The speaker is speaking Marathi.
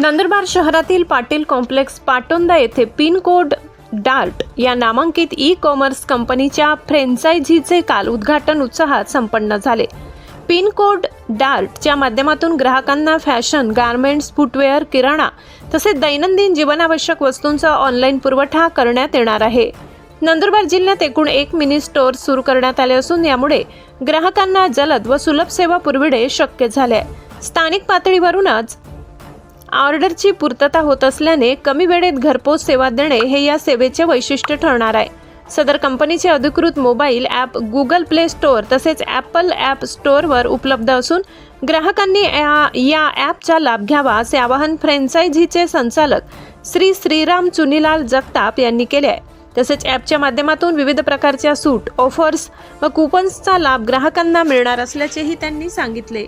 नंदुरबार शहरातील पाटील कॉम्प्लेक्स पाटोंदा येथे पिनकोड डार्ट या नामांकित ई कॉमर्स कंपनीच्या फ्रेंचायझीचे काल उद्घाटन उत्साहात संपन्न झाले. पिनकोड डार्टच्या माध्यमातून ग्राहकांना फॅशन गारमेंट्स फुटवेअर किराणा तसेच दैनंदिन जीवनावश्यक वस्तूंचा ऑनलाईन पुरवठा करण्यात येणार आहे. नंदुरबार जिल्ह्यात एकूण एक मिनी स्टोअर सुरू करण्यात आले असून यामुळे ग्राहकांना जलद व सुलभ सेवा पुरविणे शक्य झाले आहे. स्थानिक पातळीवरूनच ऑर्डरची पूर्तता होत असल्याने कमी वेळेत घरपोच सेवा देणे हे या सेवेचे वैशिष्ट्य ठरणार आहे. सदर कंपनीचे अधिकृत mobile app Google play store तसेच ॲपल ॲप स्टोअरवर उपलब्ध असून ग्राहकांनी या या ॲपचा लाभ घ्यावा असे आवाहन फ्रँचायझीचे संचालक श्री श्रीराम चुनीलाल जगताप यांनी केले आहे. तसेच ॲपच्या माध्यमातून विविध प्रकारच्या सूट ऑफर्स व कुपन्सचा लाभ ग्राहकांना मिळणार असल्याचेही त्यांनी सांगितले.